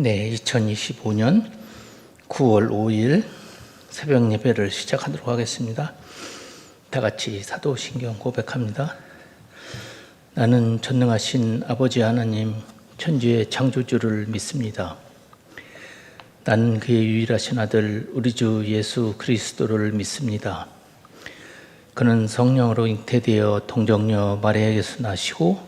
네, 2025년 9월 5일 새벽 예배를 시작하도록 하겠습니다. 다 같이 사도신경 고백합니다. 나는 전능하신 아버지 하나님 천지의 창조주를 믿습니다. 나는 그의 유일하신 아들 우리 주 예수 그리스도를 믿습니다. 그는 성령으로 잉태되어 동정녀 마리아에게서 나시고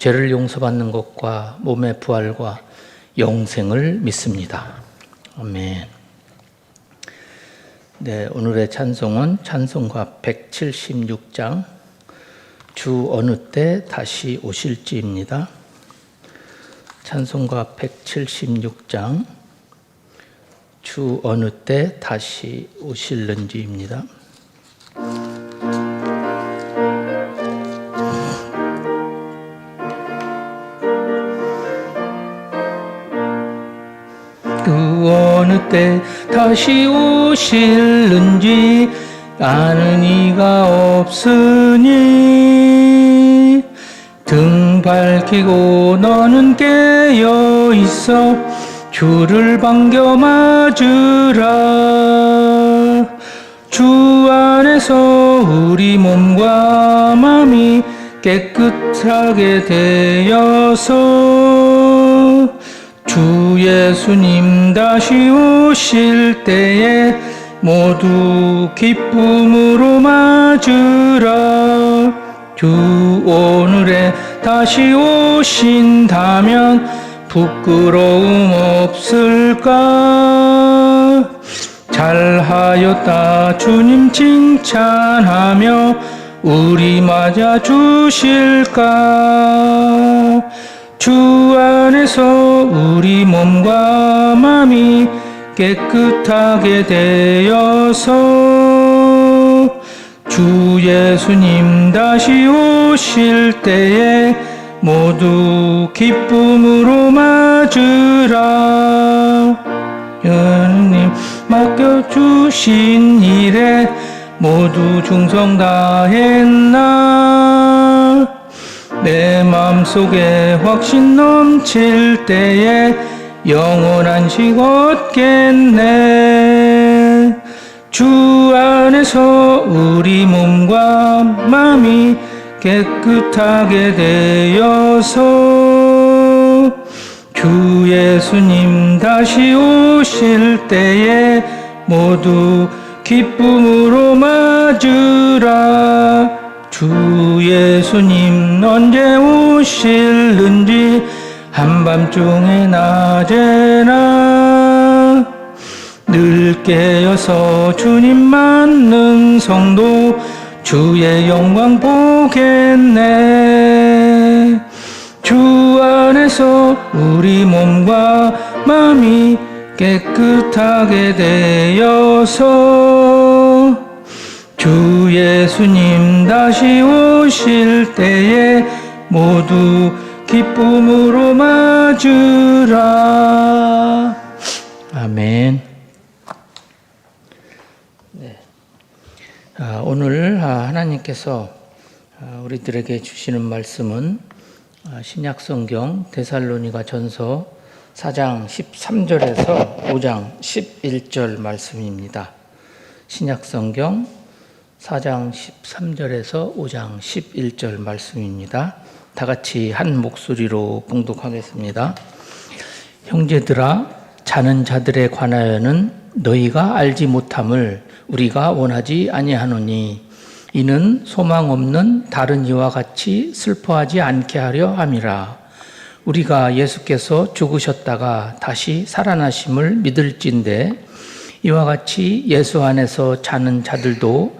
죄를 용서받는 것과 몸의 부활과 영생을 믿습니다. 아멘. 네, 오늘의 찬송은 찬송가 176장 주 어느 때 다시 오실지입니다. 찬송가 176장 주 어느 때 다시 오실는지입니다. 때 다시 오실는지 아는 이가 없으니 등 밝히고 너는 깨어 있어 주를 반겨 맞으라. 주 안에서 우리 몸과 마음이 깨끗하게 되어서 주 예수님 다시 오실 때에 모두 기쁨으로 맞으라 주 오늘에 다시 오신다면 부끄러움 없을까? 잘하였다. 주님 칭찬하며 우리 맞아 주실까? 주 안에서 우리 몸과 마음이 깨끗하게 되어서 주 예수님 다시 오실 때에 모두 기쁨으로 맞으라. 주님 맡겨주신 일에 모두 충성 다했나 내 맘속에 확신 넘칠 때에 영원한 식 얻겠네. 주 안에서 우리 몸과 마음이 깨끗하게 되어서 주 예수님 다시 오실 때에 모두 기쁨으로 맞으라 주 예수님 언제 오실는지 한밤중에 낮에나 늘 깨어서 주님 맞는 성도 주의 영광 보겠네. 주 안에서 우리 몸과 마음이 깨끗하게 되어서 주 예수님 다시 오실 때에 모두 기쁨으로 맞으라. 아멘. 네. 아, 오늘 아, 하나님께서 아, 우리들에게 주시는 말씀은 아, 신약 성경 데살로니가 전서 4장 13절에서 5장 11절 말씀입니다. 신약 성경 4장 13절에서 5장 11절 말씀입니다. 다 같이 한 목소리로 봉독하겠습니다. 형제들아 자는 자들에 관하여는 너희가 알지 못함을 우리가 원하지 아니하노니 이는 소망 없는 다른 이와 같이 슬퍼하지 않게 하려 함이라 우리가 예수께서 죽으셨다가 다시 살아나심을 믿을진데 이와 같이 예수 안에서 자는 자들도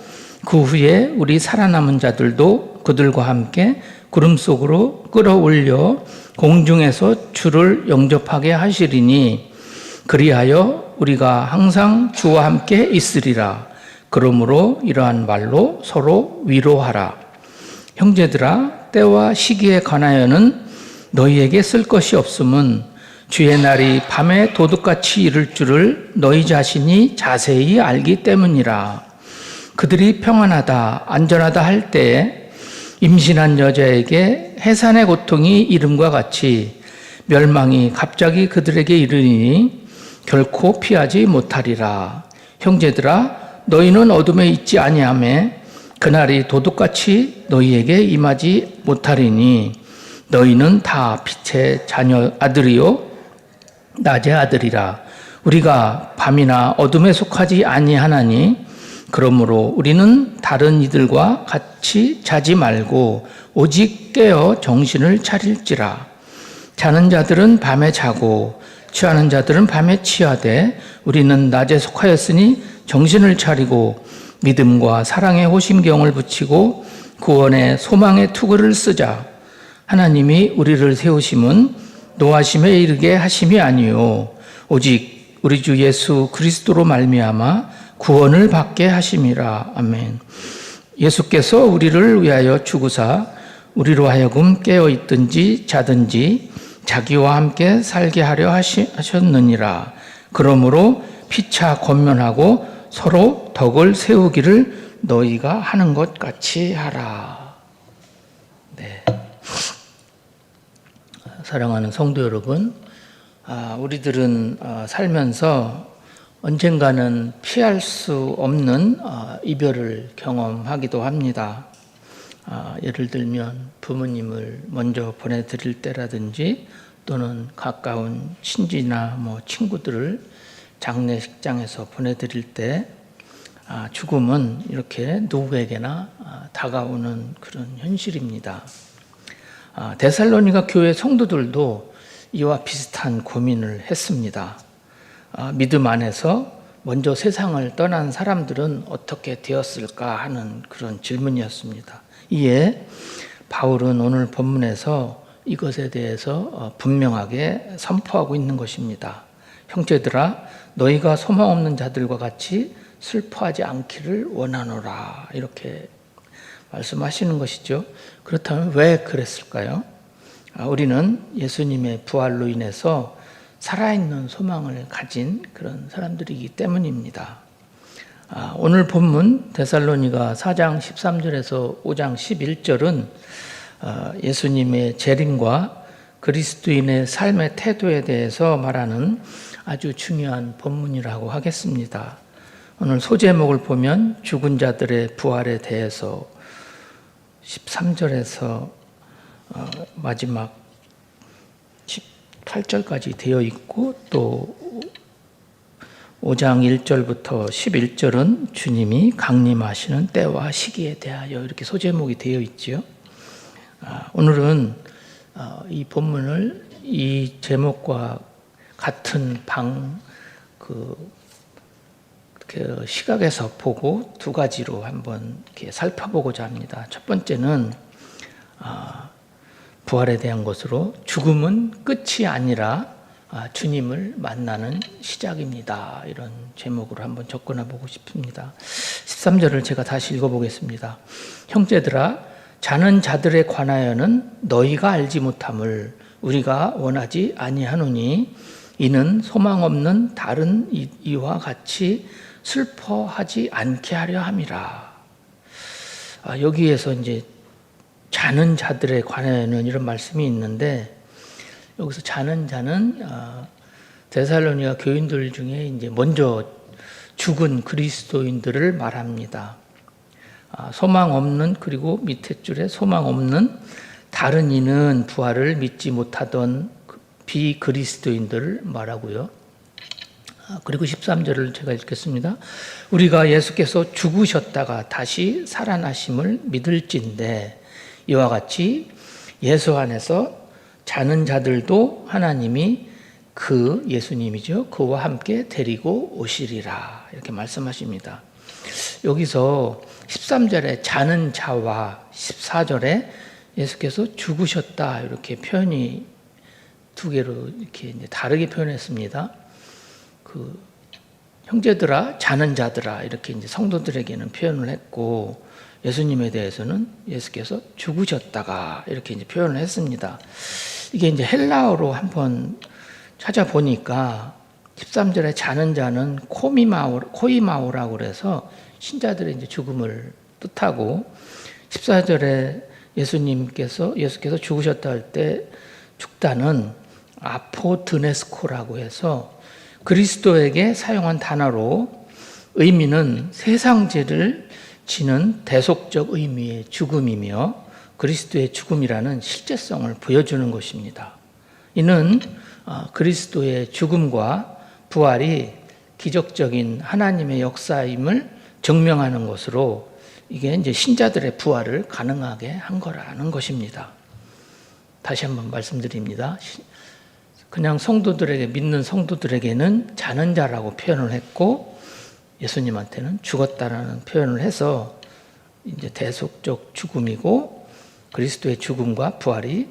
그 후에 우리 살아남은 자들도 그들과 함께 구름 속으로 끌어올려 공중에서 주를 영접하게 하시리니 그리하여 우리가 항상 주와 함께 있으리라. 그러므로 이러한 말로 서로 위로하라. 형제들아, 때와 시기에 관하여는 너희에게 쓸 것이 없음은 주의 날이 밤에 도둑같이 이를 줄을 너희 자신이 자세히 알기 때문이라. 그들이 평안하다, 안전하다 할 때에 임신한 여자에게 해산의 고통이 이름과 같이 멸망이 갑자기 그들에게 이르니 결코 피하지 못하리라. 형제들아, 너희는 어둠에 있지 아니하며 그날이 도둑같이 너희에게 임하지 못하리니 너희는 다 빛의 자녀 아들이요 낮의 아들이라 우리가 밤이나 어둠에 속하지 아니하나니 그러므로 우리는 다른 이들과 같이 자지 말고 오직 깨어 정신을 차릴지라. 자는 자들은 밤에 자고 취하는 자들은 밤에 취하되 우리는 낮에 속하였으니 정신을 차리고 믿음과 사랑의 호심경을 붙이고 구원의 소망의 투구를 쓰자. 하나님이 우리를 세우심은 노하심에 이르게 하심이 아니요. 오직 우리 주 예수 그리스도로 말미암아 구원을 받게 하심이라 아멘. 예수께서 우리를 위하여 죽으사 우리로 하여금 깨어 있든지 자든지 자기와 함께 살게 하려 하셨느니라. 그러므로 피차 권면하고 서로 덕을 세우기를 너희가 하는 것 같이 하라. 네. 사랑하는 성도 여러분, 아, 우리들은 아, 살면서 언젠가는 피할 수 없는 아, 이별을 경험하기도 합니다. 아, 예를 들면 부모님을 먼저 보내드릴 때라든지 또는 가까운 친지나 뭐 친구들을 장례식장에서 보내드릴 때 아, 죽음은 이렇게 누구에게나 아, 다가오는 그런 현실입니다. 아, 데살로니가 교회 성도들도 이와 비슷한 고민을 했습니다. 아, 믿음 안에서 먼저 세상을 떠난 사람들은 어떻게 되었을까 하는 그런 질문이었습니다. 이에 바울은 오늘 본문에서 이것에 대해서 어, 분명하게 선포하고 있는 것입니다. 형제들아, 너희가 소망 없는 자들과 같이 슬퍼하지 않기를 원하노라. 이렇게 말씀하시는 것이죠. 그렇다면 왜 그랬을까요? 아, 우리는 예수님의 부활로 인해서 살아있는 소망을 가진 그런 사람들이기 때문입니다. 아, 오늘 본문 데살로니가 4장 13절에서 5장 11절은 어, 예수님의 재림과 그리스도인의 삶의 태도에 대해서 말하는 아주 중요한 본문이라고 하겠습니다. 오늘 소제목을 보면 죽은 자들의 부활에 대해서 13절에서 어, 마지막 18절까지 되어 있고 또 5장 1절부터 11절은 주님이 강림하시는 때와 시기에 대하여 이렇게 소제목이 되어 있지요. 아, 오늘은 어, 이 본문을 이 제목과 같은 방그 그 시각에서 보고 두 가지로 한번 이렇게 살펴보고자 합니다. 첫 번째는 아, 부활에 대한 것으로 죽음은 끝이 아니라 아, 주님을 만나는 시작입니다. 이런 제목으로 한번 접근해 보고 싶습니다. 13절을 제가 다시 읽어보겠습니다. 형제들아, 자는 자들에 관하여는 너희가 알지 못함을 우리가 원하지 아니하노니 이는 소망 없는 다른 이와 같이 슬퍼하지 않게 하려 함이라. 아, 여기에서 이제 자는 자들에 관하여는 이런 말씀이 있는데 여기서 자는 자는 아, 데살로니가 교인들 중에 이제 먼저 죽은 그리스도인들을 말합니다. 아, 소망 없는 그리고 밑에 줄에 소망 없는 다른 이는 부활을 믿지 못하던 그 비그리스도인들을 말하고요. 아, 그리고 13절을 제가 읽겠습니다. 우리가 예수께서 죽으셨다가 다시 살아나심을 믿을진데 이와 같이 예수 안에서 자는 자들도 하나님이 그 예수님이죠. 그와 함께 데리고 오시리라. 이렇게 말씀하십니다. 여기서 13절에 자는 자와 14절에 예수께서 죽으셨다. 이렇게 표현이 두 개로 이렇게 다르게 표현했습니다. 그 형제들아 자는 자들아 이렇게 이제 성도들에게는 표현을 했고 예수님에 대해서는 예수께서 죽으셨다가 이렇게 이제 표현을 했습니다. 이게 이제 헬라어로 한번 찾아보니까 13절에 자는 자는 코미마오 코이마오라고 그래서 신자들의 이제 죽음을 뜻하고 14절에 예수님께서 예수께서 죽으셨다 할 때 죽다는 아포드네스코라고 해서 그리스도에게 사용한 단어로 의미는 세상죄를 지는 대속적 의미의 죽음이며 그리스도의 죽음이라는 실제성을 보여주는 것입니다. 이는 어, 그리스도의 죽음과 부활이 기적적인 하나님의 역사임을 증명하는 것으로 이게 이제 신자들의 부활을 가능하게 한 거라는 것입니다. 다시 한번 말씀드립니다. 그냥 성도들에게 믿는 성도들에게는 자는 자라고 표현을 했고 예수님한테는 죽었다라는 표현을 해서 이제 대속적 죽음이고 그리스도의 죽음과 부활이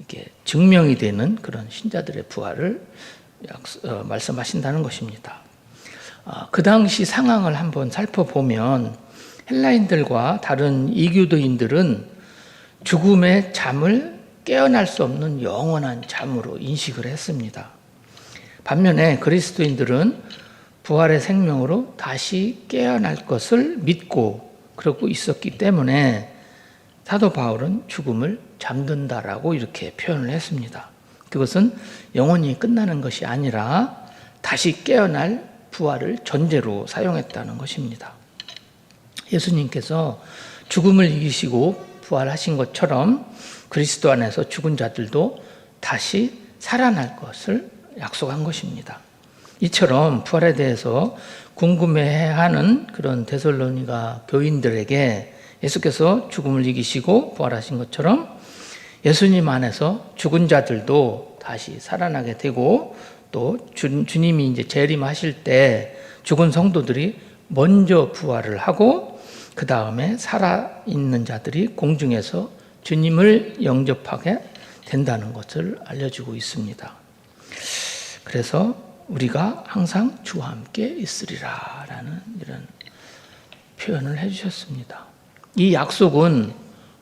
이게 증명이 되는 그런 신자들의 부활을 어, 말씀하신다는 것입니다. 아, 그 당시 상황을 한번 살펴보면 헬라인들과 다른 이교도인들은 죽음의 잠을 깨어날 수 없는 영원한 잠으로 인식을 했습니다. 반면에 그리스도인들은 부활의 생명으로 다시 깨어날 것을 믿고 그러고 있었기 때문에 사도 바울은 죽음을 잠든다라고 이렇게 표현을 했습니다. 그것은 영원히 끝나는 것이 아니라 다시 깨어날 부활을 전제로 사용했다는 것입니다. 예수님께서 죽음을 이기시고 부활하신 것처럼 그리스도 안에서 죽은 자들도 다시 살아날 것을 약속한 것입니다. 이처럼 부활에 대해서 궁금해하는 그런 데살로니가 교인들에게 예수께서 죽음을 이기시고 부활하신 것처럼 예수님 안에서 죽은 자들도 다시 살아나게 되고 또 주, 님이 이제 재림하실 때 죽은 성도들이 먼저 부활을 하고 그 다음에 살아 있는 자들이 공중에서 주님을 영접하게 된다는 것을 알려주고 있습니다. 그래서 우리가 항상 주와 함께 있으리라라는 이런 표현을 해주셨습니다. 이 약속은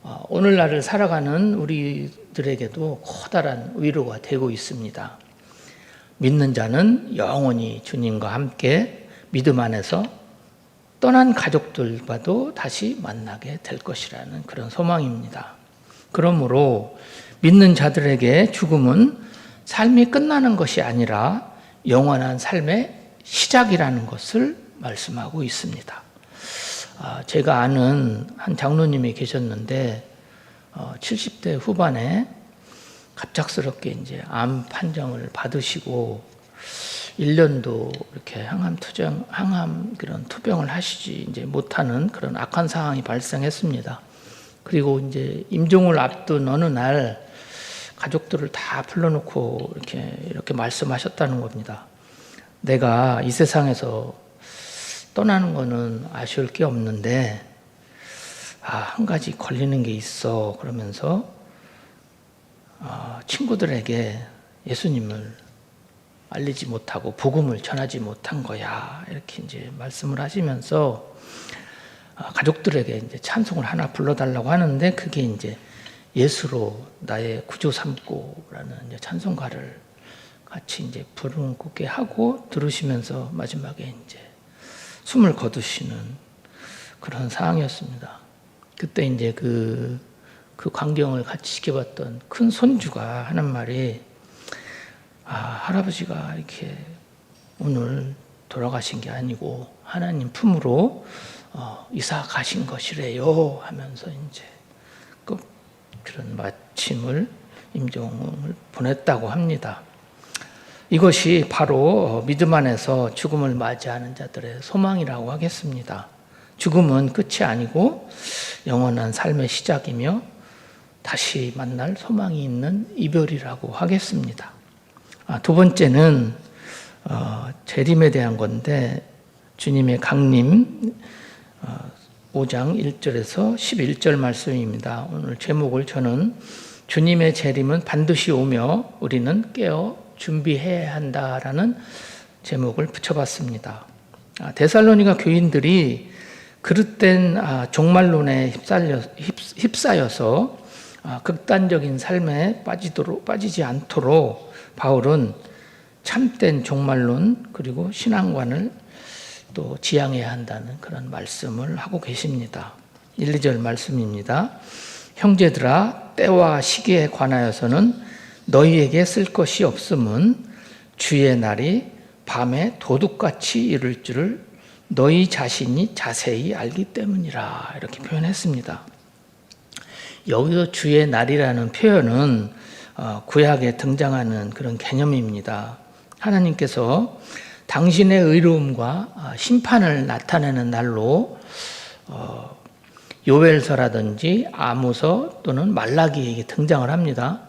어, 오늘날을 살아가는 우리들에게도 커다란 위로가 되고 있습니다. 믿는 자는 영원히 주님과 함께 믿음 안에서 떠난 가족들과도 다시 만나게 될 것이라는 그런 소망입니다. 그러므로 믿는 자들에게 죽음은 삶이 끝나는 것이 아니라 영원한 삶의 시작이라는 것을 말씀하고 있습니다. 아, 제가 아는 한 장로님이 계셨는데 70대 어, 후반에 갑작스럽게 이제 암 판정을 받으시고 1년도 이렇게 항암 투정, 항암 그런 투병을 하시지 이제 못하는 그런 악한 상황이 발생했습니다. 그리고 이제 임종을 앞둔 어느 날 가족들을 다 불러놓고 이렇게 이렇게 말씀하셨다는 겁니다. 내가 이 세상에서 떠나는 거는 아쉬울 게 없는데 아, 한 가지 걸리는 게 있어 그러면서 어, 친구들에게 예수님을 알리지 못하고 복음을 전하지 못한 거야 이렇게 이제 말씀을 하시면서 어, 가족들에게 이제 찬송을 하나 불러달라고 하는데 그게 이제 예수로 나의 구주 삼고라는 찬송가를 같이 이제 부르게 하고 들으시면서 마지막에 이제 숨을 거두시는 그런 상황이었습니다. 그때 이제 그, 그 광경을 같이 지켜봤던 큰 손주가 하는 말이 아, 할아버지가 이렇게 오늘 돌아가신 게 아니고 하나님 품으로 어, 이사 가신 것이래요 하면서 이제 그 그런 마침을 임종을 보냈다고 합니다. 이것이 바로 믿음 안에서 죽음을 맞이하는 자들의 소망이라고 하겠습니다. 죽음은 끝이 아니고 영원한 삶의 시작이며 다시 만날 소망이 있는 이별이라고 하겠습니다. 아, 두 번째는 어, 재림에 대한 건데 주님의 강림 어, 5장 1절에서 11절 말씀입니다. 오늘 제목을 저는 주님의 재림은 반드시 오며 우리는 깨어 준비해야 한다라는 제목을 붙여봤습니다. 아, 데살로니가 교인들이 그릇된 아, 종말론에 휩쓸려, 휩싸여서 아, 극단적인 삶에 빠지도록 빠지지 않도록 바울은 참된 종말론 그리고 신앙관을 또 지향해야 한다는 그런 말씀을 하고 계십니다. 1, 2절 말씀입니다. 형제들아 때와 시기에 관하여서는 너희에게 쓸 것이 없음은 주의 날이 밤에 도둑같이 이룰 줄을 너희 자신이 자세히 알기 때문이라 이렇게 표현했습니다. 여기서 주의 날이라는 표현은 어, 구약에 등장하는 그런 개념입니다. 하나님께서 당신의 의로움과 어, 심판을 나타내는 날로 어, 요엘서라든지 아모서 또는 말라기에게 등장을 합니다.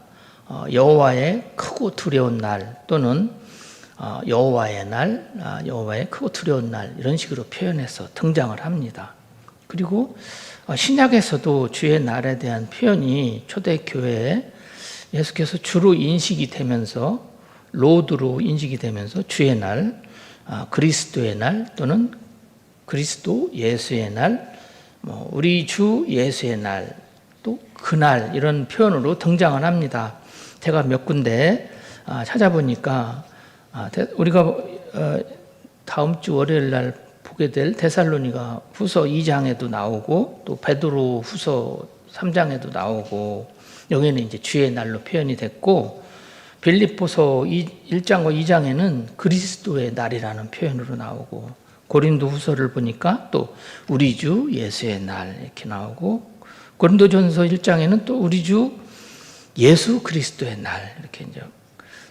여호와의 크고 두려운 날 또는 여호와의 날, 아, 여호와의 크고 두려운 날 이런 식으로 표현해서 등장을 합니다. 그리고 신약에서도 주의 날에 대한 표현이 초대 교회에 예수께서 주로 인식이 되면서 로드로 인식이 되면서 주의 날, 아, 그리스도의 날 또는 그리스도 예수의 날, 뭐 우리 주 예수의 날, 또 그날 이런 표현으로 등장을 합니다. 제가 몇 군데 아, 찾아보니까 아, 우리가 어, 다음 주 월요일 날 보게 될 데살로니가 후서 2장에도 나오고 또 베드로 후서 3장에도 나오고 여기는 이제 주의 날로 표현이 됐고 빌립보서 1장과 2장에는 그리스도의 날이라는 표현으로 나오고 고린도 후서를 보니까 또 우리 주 예수의 날 이렇게 나오고 고린도 전서 1장에는 또 우리 주 예수 그리스도의 날 이렇게 이제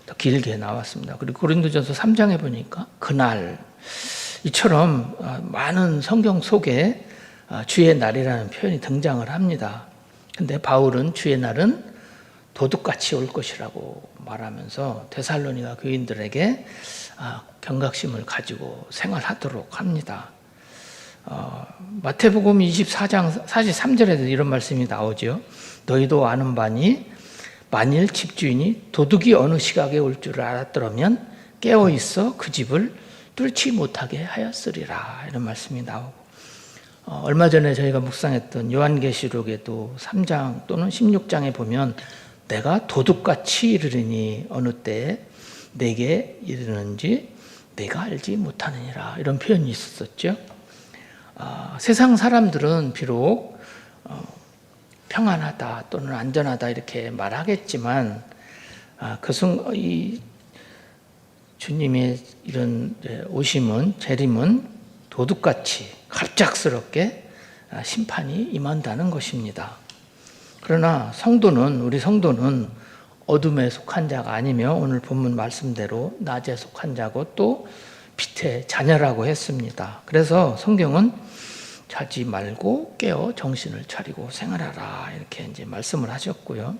더 길게 나왔습니다. 그리고 고린도 전서 3장에 보니까 그날 이처럼 많은 성경 속에 주의 날이라는 표현이 등장을 합니다. 근데 바울은 주의 날은 도둑같이 올 것이라고 말하면서 데살로니가 교인들에게 아, 경각심을 가지고 생활하도록 합니다. 어, 마태복음 24장 43절에도 이런 말씀이 나오죠. 너희도 아는 바니 만일 집주인이 도둑이 어느 시각에 올 줄 알았더라면 깨어 있어 그 집을 뚫지 못하게 하였으리라 이런 말씀이 나오고 어, 얼마 전에 저희가 묵상했던 요한계시록에도 3장 또는 16장에 보면 내가 도둑같이 이르리니 어느 때에 내게 이르는지 내가 알지 못하느니라 이런 표현이 있었죠. 어, 세상 사람들은 비록 어, 평안하다 또는 안전하다 이렇게 말하겠지만 아, 그 순간 이 주님의 이런 오심은 재림은 도둑같이 갑작스럽게 아, 심판이 임한다는 것입니다. 그러나 성도는 우리 성도는 어둠에 속한 자가 아니며 오늘 본문 말씀대로 낮에 속한 자고 또 빛의 자녀라고 했습니다. 그래서 성경은 자지 말고 깨어 정신을 차리고 생활하라 이렇게 이제 말씀을 하셨고요.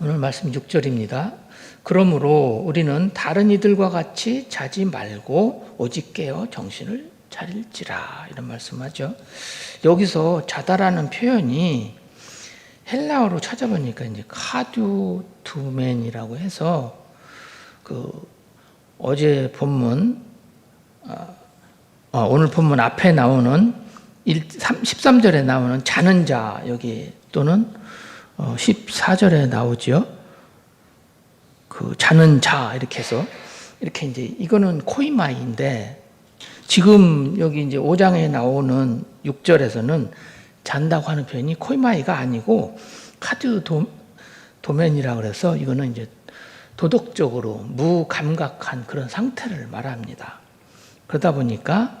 오늘 말씀 6절입니다. 그러므로 우리는 다른 이들과 같이 자지 말고 오직 깨어 정신을 차릴지라 이런 말씀하죠. 여기서 자다라는 표현이 헬라어로 찾아보니까 이제 카듀두멘이라고 해서 그 어제 본문 어, 어, 오늘 본문 앞에 나오는 1, 3, 13절에 나오는 자는 자 여기 또는 어, 14절에 나오죠. 그 자는 자 이렇게 해서 이렇게 이제 이거는 코이마이인데 지금 여기 이제 5장에 나오는 6절에서는 잔다고 하는 표현이 코이마이가 아니고 카드 도, 도면이라 그래서 이거는 이제 도덕적으로 무감각한 그런 상태를 말합니다. 그러다 보니까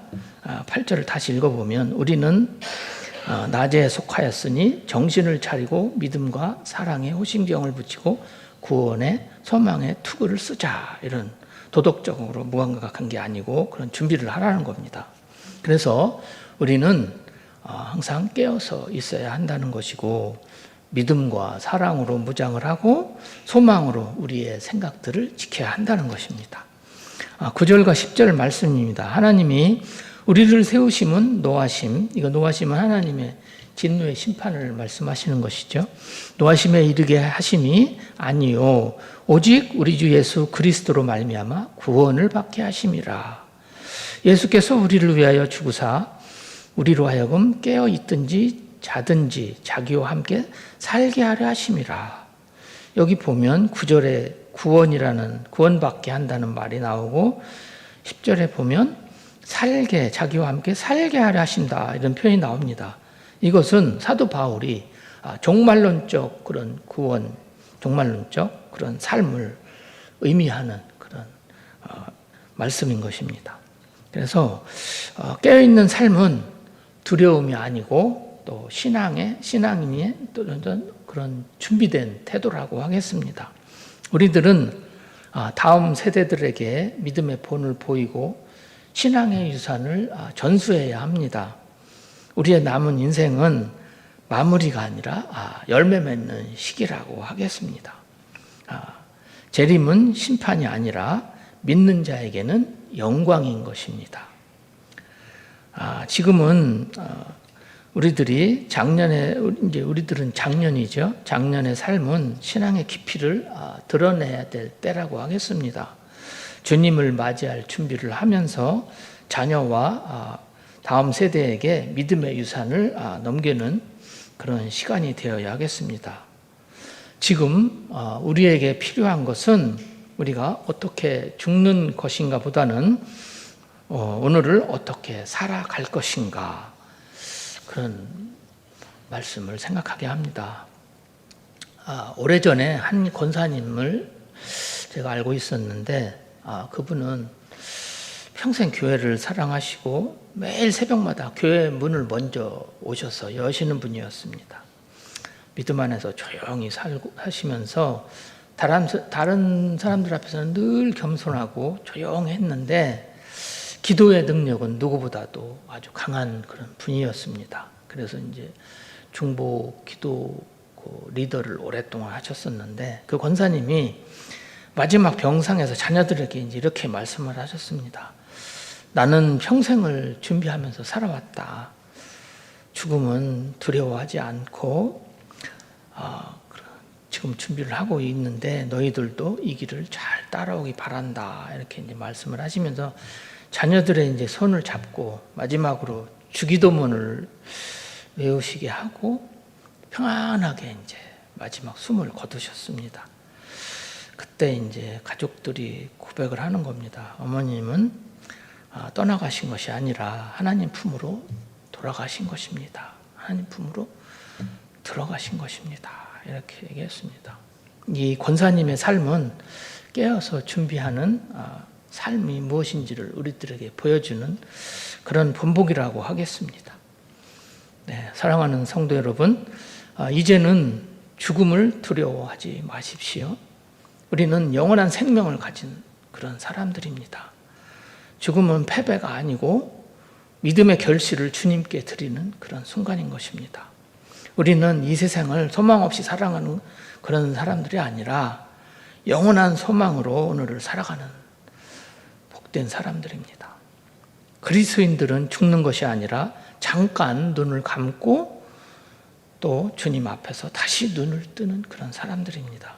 8절을 아, 다시 읽어보면 우리는 어, 낮에 속하였으니 정신을 차리고 믿음과 사랑에 호심경을 붙이고 구원의 소망의 투구를 쓰자 이런 도덕적으로 무감각한 게 아니고 그런 준비를 하라는 겁니다. 그래서 우리는 어, 항상 깨어서 있어야 한다는 것이고 믿음과 사랑으로 무장을 하고 소망으로 우리의 생각들을 지켜야 한다는 것입니다. 9절과 10절 말씀입니다. 하나님이 우리를 세우심은 노하심, 이거 노하심은 하나님의 진노의 심판을 말씀하시는 것이죠. 노하심에 이르게 하심이 아니요 오직 우리 주 예수 그리스도로 말미암아 구원을 받게 하심이라. 예수께서 우리를 위하여 죽으사 우리로 하여금 깨어 있든지 자든지 자기와 함께 살게 하려 하심이라. 여기 보면 9절에 구원이라는 구원받게 한다는 말이 나오고 10절에 보면 살게 자기와 함께 살게 하려 하신다 이런 표현이 나옵니다. 이것은 사도 바울이 아, 종말론적 그런 구원, 종말론적 그런 삶을 의미하는 그런 어, 말씀인 것입니다. 그래서 어, 깨어 있는 삶은 두려움이 아니고 또 신앙의 신앙인의 그런 준비된 태도라고 하겠습니다. 우리들은 아, 다음 세대들에게 믿음의 본을 보이고 신앙의 유산을 아, 전수해야 합니다. 우리의 남은 인생은 마무리가 아니라 아, 열매 맺는 시기라고 하겠습니다. 재림은 심판이 아니라 믿는 자에게는 영광인 것입니다. 지금은 어, 우리들이 작년에 이제 우리들은 작년이죠. 작년의 삶은 신앙의 깊이를 아, 드러내야 될 때라고 하겠습니다. 주님을 맞이할 준비를 하면서 자녀와 아, 다음 세대에게 믿음의 유산을 아, 넘기는 그런 시간이 되어야 하겠습니다. 지금 우리에게 필요한 것은 우리가 어떻게 죽는 것인가 보다는 어, 오늘을 어떻게 살아갈 것인가 그런 말씀을 생각하게 합니다. 아, 오래전에 한 권사님을 제가 알고 있었는데 아, 그분은 평생 교회를 사랑하시고 매일 새벽마다 교회 문을 먼저 오셔서 여시는 분이었습니다. 믿음 안에서 조용히 살고 하시면서 다른, 다른 사람들 앞에서는 늘 겸손하고 조용했는데 기도의 능력은 누구보다도 아주 강한 그런 분이었습니다. 그래서 이제 중보 기도 그 리더를 오랫동안 하셨었는데 그 권사님이 마지막 병상에서 자녀들에게 이제 이렇게 말씀을 하셨습니다. 나는 평생을 준비하면서 살아왔다. 죽음은 두려워하지 않고 아, 지금 준비를 하고 있는데 너희들도 이 길을 잘 따라오기 바란다. 이렇게 이제 말씀을 하시면서 자녀들의 이제 손을 잡고 마지막으로 주기도문을 외우시게 하고 평안하게 이제 마지막 숨을 거두셨습니다. 그때 이제 가족들이 고백을 하는 겁니다. 어머님은 아, 떠나가신 것이 아니라 하나님 품으로 돌아가신 것입니다. 하나님 품으로 들어가신 것입니다. 이렇게 얘기했습니다. 이 권사님의 삶은 깨어서 준비하는 아, 삶이 무엇인지를 우리들에게 보여주는 그런 본복이라고 하겠습니다. 네, 사랑하는 성도 여러분, 아, 이제는 죽음을 두려워하지 마십시오. 우리는 영원한 생명을 가진 그런 사람들입니다. 죽음은 패배가 아니고 믿음의 결실을 주님께 드리는 그런 순간인 것입니다. 우리는 이 세상을 소망 없이 살아가는 그런 사람들이 아니라 영원한 소망으로 오늘을 살아가는 복된 사람들입니다. 그리스인들은 죽는 것이 아니라 잠깐 눈을 감고 또 주님 앞에서 다시 눈을 뜨는 그런 사람들입니다.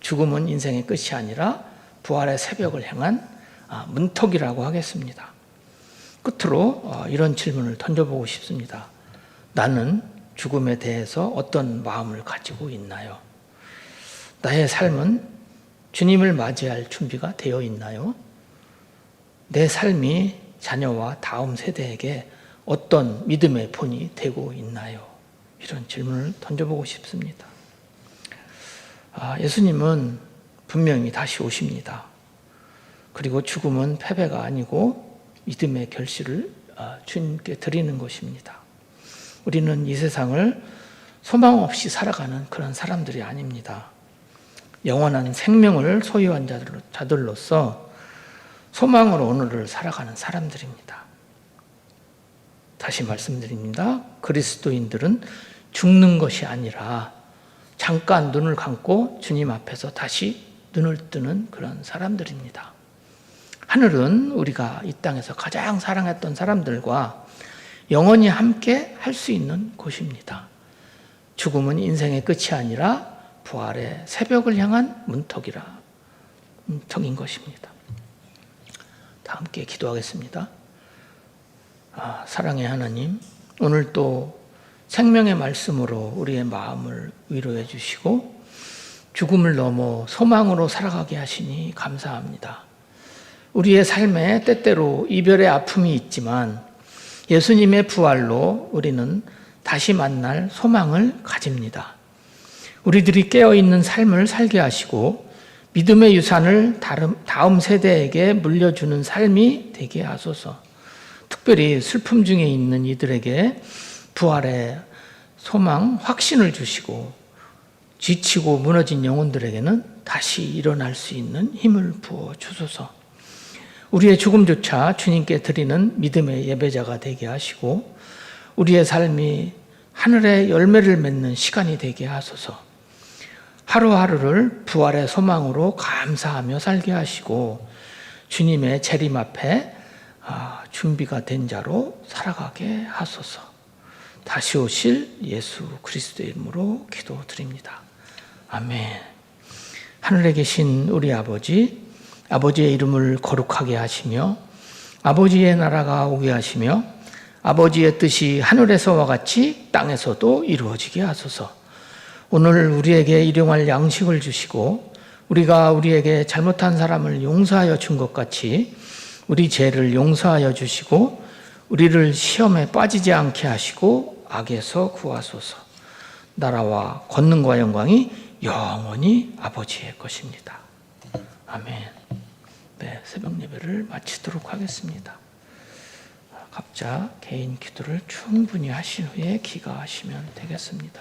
죽음은 인생의 끝이 아니라 부활의 새벽을 향한 아, 문턱이라고 하겠습니다. 끝으로 어, 이런 질문을 던져보고 싶습니다. 나는 죽음에 대해서 어떤 마음을 가지고 있나요? 나의 삶은 주님을 맞이할 준비가 되어 있나요? 내 삶이 자녀와 다음 세대에게 어떤 믿음의 본이 되고 있나요? 이런 질문을 던져보고 싶습니다. 아, 예수님은 분명히 다시 오십니다. 그리고 죽음은 패배가 아니고 믿음의 결실을 아, 주님께 드리는 것입니다. 우리는 이 세상을 소망 없이 살아가는 그런 사람들이 아닙니다. 영원한 생명을 소유한 자들- 자들로서 소망으로 오늘을 살아가는 사람들입니다. 다시 말씀드립니다. 그리스도인들은 죽는 것이 아니라 잠깐 눈을 감고 주님 앞에서 다시 눈을 뜨는 그런 사람들입니다. 하늘은 우리가 이 땅에서 가장 사랑했던 사람들과 영원히 함께 할 수 있는 곳입니다. 죽음은 인생의 끝이 아니라 부활의 새벽을 향한 문턱이라 문턱인 것입니다. 다 함께 기도하겠습니다. 아, 사랑의 하나님, 오늘 또 생명의 말씀으로 우리의 마음을 위로해 주시고 죽음을 넘어 소망으로 살아가게 하시니 감사합니다. 우리의 삶에 때때로 이별의 아픔이 있지만 예수님의 부활로 우리는 다시 만날 소망을 가집니다. 우리들이 깨어있는 삶을 살게 하시고 믿음의 유산을 다음 세대에게 물려주는 삶이 되게 하소서. 특별히 슬픔 중에 있는 이들에게 부활의 소망, 확신을 주시고 지치고 무너진 영혼들에게는 다시 일어날 수 있는 힘을 부어 주소서. 우리의 죽음조차 주님께 드리는 믿음의 예배자가 되게 하시고 우리의 삶이 하늘의 열매를 맺는 시간이 되게 하소서. 하루하루를 부활의 소망으로 감사하며 살게 하시고 주님의 재림 앞에 아, 준비가 된 자로 살아가게 하소서. 다시 오실 예수 그리스도의 이름으로 기도드립니다. 아멘. 하늘에 계신 우리 아버지, 아버지의 이름을 거룩하게 하시며 아버지의 나라가 오게 하시며 아버지의 뜻이 하늘에서와 같이 땅에서도 이루어지게 하소서. 오늘 우리에게 일용할 양식을 주시고 우리가 우리에게 잘못한 사람을 용서하여 준 것 같이 우리 죄를 용서하여 주시고 우리를 시험에 빠지지 않게 하시고 악에서 구하소서. 나라와 권능과 영광이 영원히 아버지의 것입니다. 아멘. 네, 새벽 예배를 마치도록 하겠습니다. 각자 개인 기도를 충분히 하신 후에 기가하시면 되겠습니다.